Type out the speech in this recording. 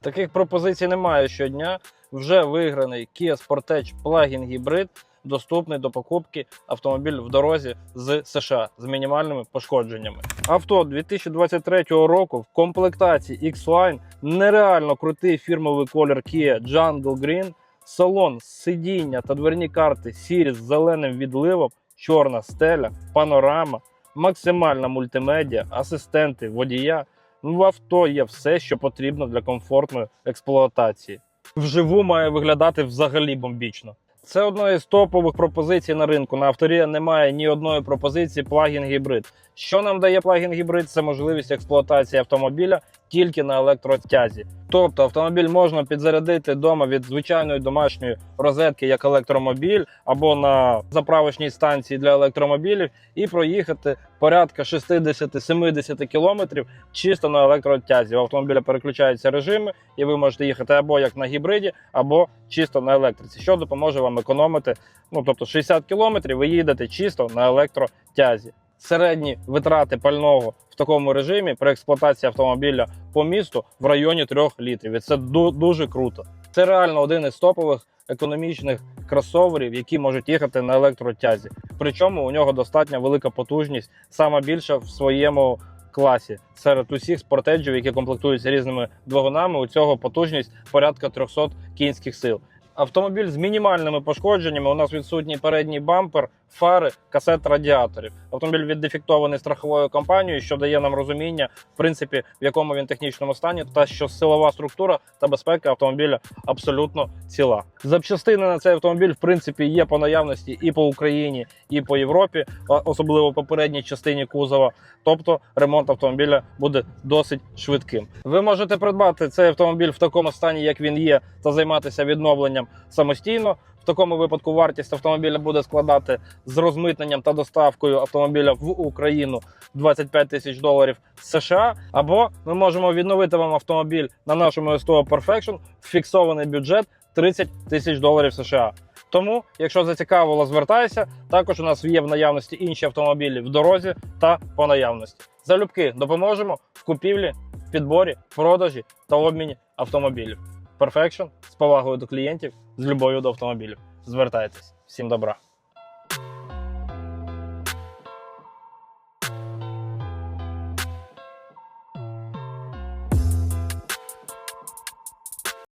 Таких пропозицій немає щодня. Вже виграний Kia Sportage Plug-in Hybrid, доступний до покупки автомобіль в дорозі з США з мінімальними пошкодженнями. Авто 2023 року в комплектації X-Line нереально крутий фірмовий колір Kia Jungle Green, салон, сидіння та дверні карти сірі з зеленим відливом, чорна стеля, панорама, максимальна мультимедіа, асистенти, водія. Ну, В авто є все, що потрібно для комфортної експлуатації. Вживу має виглядати взагалі бомбічно. Це одна із топових пропозицій на ринку. На авторія немає ні одної пропозиції плагін гібрид. Що нам дає плагін гібрид? Це можливість експлуатації автомобіля тільки на електротязі. Тобто автомобіль можна підзарядити вдома від звичайної домашньої розетки як електромобіль або на заправочній станції для електромобілів і проїхати порядка 60-70 кілометрів чисто на електротязі. У автомобіля переключаються режими, і ви можете їхати або як на гібриді, або чисто на електриці, що допоможе вам економити. Ну тобто 60 кілометрів ви їдете чисто на електротязі. Середні витрати пального в такому режимі при експлуатації автомобіля по місту в районі 3 літрів. І це ду- дуже круто. Це реально один із топових економічних кросоверів, які можуть їхати на електротязі. Причому у нього достатньо велика потужність, сама більша в своєму класі. Серед усіх спортеджів, які комплектуються різними двигунами, у цього потужність порядка 300 кінських сил. Автомобіль з мінімальними пошкодженнями. У нас відсутній передній бампер, фари, касет радіаторів. Автомобіль віддефектований страховою компанією, що дає нам розуміння, в принципі, в якому він технічному стані, та що силова структура та безпека автомобіля абсолютно ціла. Запчастини на цей автомобіль, в принципі, є по наявності і по Україні, і по Європі, особливо по передній частині кузова. Тобто ремонт автомобіля буде досить швидким. Ви можете придбати цей автомобіль в такому стані, як він є, та займатися відновленням самостійно. В такому випадку вартість автомобіля буде складати з розмитненням та доставкою автомобіля в Україну 25 тисяч доларів США. Або ми можемо відновити вам автомобіль на нашому СТО Perfection в фіксований бюджет 30 тисяч доларів США. Тому, якщо зацікавило, звертайся. Також у нас є в наявності інші автомобілі в дорозі та по наявності. Залюбки допоможемо в купівлі, підборі, продажі та обміні автомобілів. Perfection з повагою до клієнтів, з любов'ю до автомобілів. Звертайтесь. Всім добра.